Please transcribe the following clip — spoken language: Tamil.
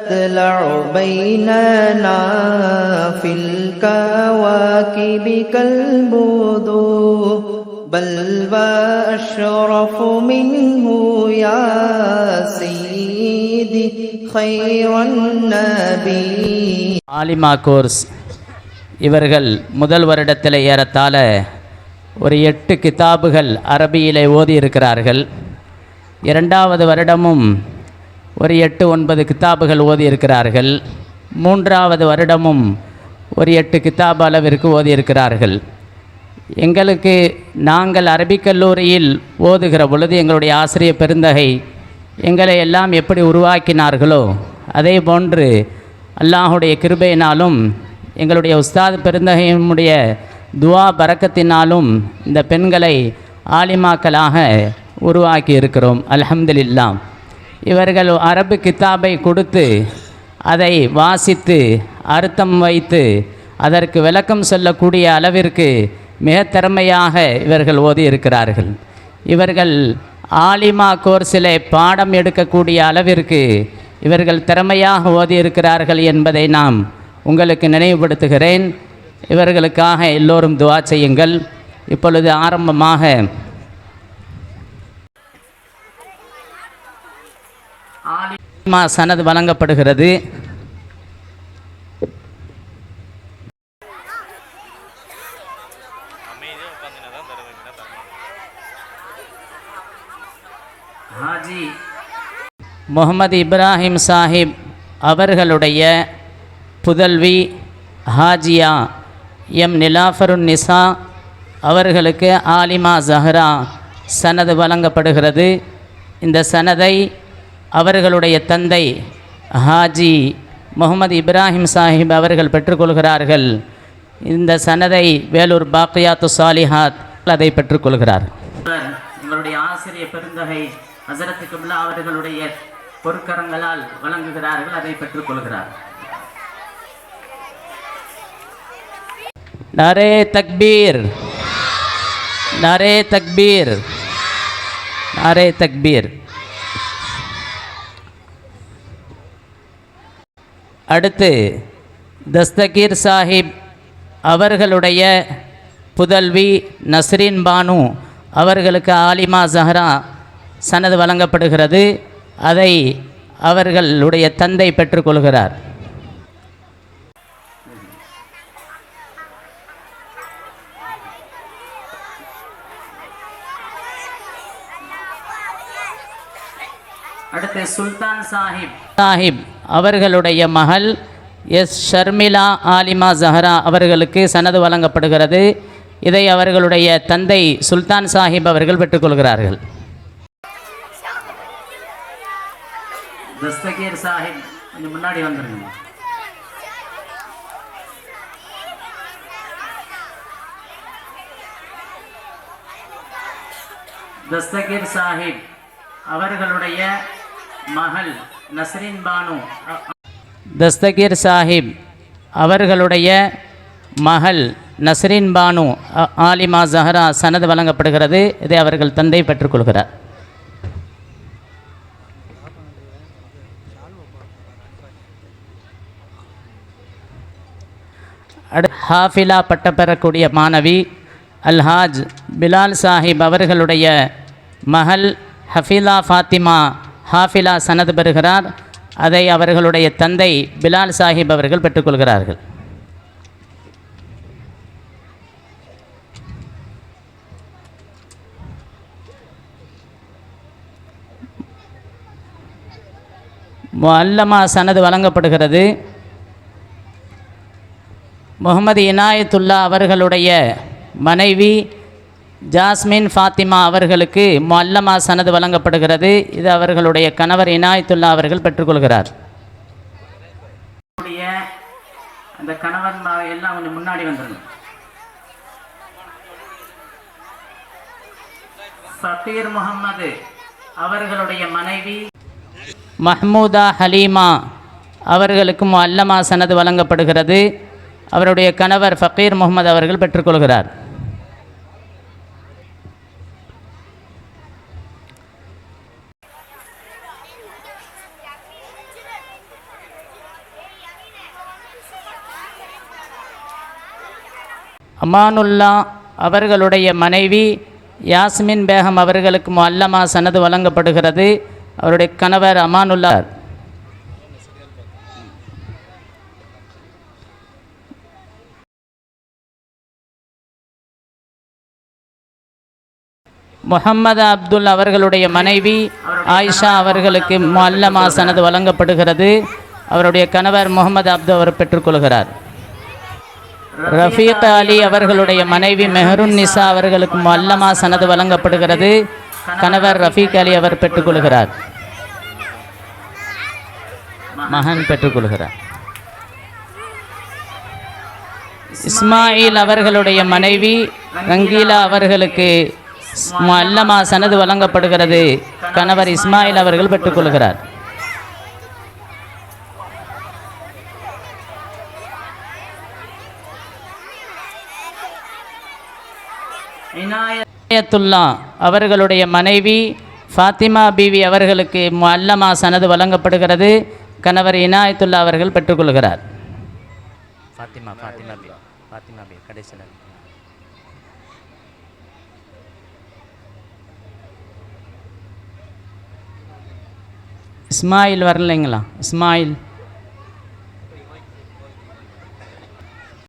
تطلع بيننا في الكواكب كالبدور بل وأشرف منه يا سيدي خير النبي ஆலிமா கோர்ஸ் இவர்கள் முதல் வருடத்தில் ஏறத்தாழ ஒரு எட்டு கிதாபுகள் அரபியிலே ஓதியிருக்கிறார்கள் இரண்டாவது வருடமும் ஒரு எட்டு ஒன்பது கித்தாபுகள் ஓதியிருக்கிறார்கள். மூன்றாவது வருடமும் ஒரு எட்டு கித்தாப் அளவிற்கு ஓதியிருக்கிறார்கள். எங்களுக்கு நாங்கள் அரபிக் கல்லூரியில் ஓதுகிற பொழுது எங்களுடைய ஆசிரியர் பெருந்தகை எங்களை எல்லாம் எப்படி உருவாக்கினார்களோ அதே போன்று அல்லாஹுடைய கிருபையினாலும் எங்களுடைய உஸ்தாத் பெருந்தகையினுடைய துவா பறக்கத்தினாலும் இந்த பெண்களை ஆலிமாக்களாக உருவாக்கி இருக்கிறோம் அல்ஹம்துலில்லாம் இவர்கள் அரபு கித்தாபை கொடுத்து அதை வாசித்து அர்த்தம் வைத்து அதற்கு விளக்கம் சொல்லக்கூடிய அளவிற்கு மிக திறமையாக இவர்கள் ஓதி இருக்கிறார்கள். இவர்கள் ஆலிமா கோர்ஸிலே பாடம் எடுக்கக்கூடிய அளவிற்கு இவர்கள் திறமையாக ஓதி இருக்கிறார்கள் என்பதை நாம் உங்களுக்கு நினைவுபடுத்துகிறேன். இவர்களுக்காக எல்லோரும் துவா செய்யுங்கள். இப்பொழுது ஆரம்பமாக ஆலிமா சனது வழங்கப்படுகிறது. ஹாஜி முகமது இப்ராஹிம் சாஹிப் அவர்களுடைய புதல்வி ஹாஜியா எம் நிலாஃபருன் நிசா அவர்களுக்கு ஆலிமா ஜஹ்ரா சனது வழங்கப்படுகிறது. இந்த சனதை அவர்களுடைய தந்தை ஹாஜி முகமது இப்ராஹிம் சாஹிப் அவர்கள் பெற்றுக்கொள்கிறார்கள். இந்த சனதை வேலூர் பாக்கியாத்து சாலிஹாத் அதை பெற்றுக்கொள்கிறார். எங்களுடைய ஆசிரியர் பெருந்தகை ஹசரத் கிப்லா அவர்களுடைய பொற்கரங்களால் வழங்குகிறார்கள் அதை பெற்றுக்கொள்கிறார். நரே தக்பீர். நரே தக்பீர். நரே தக்பீர். அடுத்து தஸ்தகீர் சாஹிப் அவர்களுடைய புதல்வி நஸ்ரீன் பானு அவர்களுக்கு ஆலிமா ஜஹ்ரா சனது வழங்கப்படுகிறது. அதை அவர்களுடைய தந்தை பெற்றுக்கொள்கிறார் அடுத்து சுல்தான் சாஹிப். சாஹிப் அவர்களுடைய மகள் எஸ். ஷர்மிளா ஆலிமா ஜஹரா அவர்களுக்கு சனது வழங்கப்படுகிறது. இதை அவர்களுடைய தந்தை சுல்தான் சாஹிப் அவர்கள் பெற்றுக்கொள்கிறார்கள் தஸ்தகீர் சாஹிப் கொஞ்சம் முன்னாடி வந்துருங்க. தஸ்தகீர் சாஹிப் அவர்களுடைய மகள் நசரின் பானு. தஸ்தகீர் சாஹிப் அவர்களுடைய மகள் நஸ்ரின் பானு அ- ஆலிமா ஜஹரா சனது வழங்கப்படுகிறது. இதை அவர்கள் தந்தை பெற்றுக்கொள்கிறார் ஹாஃபிலா பட்டம் பெறக்கூடிய மாணவி அல்ஹாஜ் பிலால் சாஹிப் அவர்களுடைய மகள் ஹஃபிலா ஃபாத்திமா ஹாஃபிலா சனது பெறுகிறார். அதை அவர்களுடைய தந்தை பிலால் சாஹிப் அவர்கள் பெற்றுக்கொள்கிறார்கள். அல்லமா சனது வழங்கப்படுகிறது. முகமது இனாயத்துல்லா அவர்களுடைய மனைவி ஜாஸ்மின் ஃபாத்திமா அவர்களுக்கு மல்லமா சனது வழங்கப்படுகிறது. இது அவர்களுடைய கணவர் இனாயத்துல்லா அவர்கள் பெற்றுக்கொள்கிறார். அந்த கணவன் எல்லாம் கொஞ்சம் முன்னாடி வந்துருங்க. ஃபக்கீர் முகம்மது அவர்களுடைய மனைவி. மஹ்மூதா ஹலீமா அவர்களுக்கும் அல்லமா சனது வழங்கப்படுகிறது. அவருடைய கணவர் ஃபக்கீர் முகமது அவர்கள் பெற்றுக்கொள்கிறார். அமானுல்லா அவர்களுடைய மனைவி யாஸ்மின் பேகம் அவர்களுக்கு அல்லமா சனது வழங்கப்படுகிறது. அவருடைய கணவர் அமானுல்லா. முகமது அப்துல் அவர்களுடைய மனைவி ஆயிஷா அவர்களுக்கு அல்லமா சனது வழங்கப்படுகிறது. அவருடைய கணவர் முகமது அப்து அவர் பெற்றுக்கொள்கிறார் ரஃபீக் அலி அவர்களுடைய மனைவி மெஹருன் நிசா அவர்களுக்கு அல்லமா சனது வழங்கப்படுகிறது. கணவர் ரஃபீக் அலி அவர் பெற்றுக்கொள்கிறார். மகன் பெற்றுக்கொள்கிறார். இஸ்மாயில் அவர்களுடைய மனைவி ரங்கீலா அவர்களுக்கு அல்லமா சனது வழங்கப்படுகிறது. கணவர் இஸ்மாயில் அவர்கள் பெற்றுக்கொள்கிறார். இனாயத்துல்லா அவர்களுடைய மனைவி ஃபாத்திமா பீவி அவர்களுக்கு அல்லமா சனது வழங்கப்படுகிறது. கணவர் இனாயத்துல்லா அவர்கள் பெற்றுக்கொள்கிறார். ஃபாத்திமா ஃபாத்திமா பி ஃபாத்திமா பி கடைசியில் இஸ்மாயில் வரலைங்களா? இஸ்மாயில்.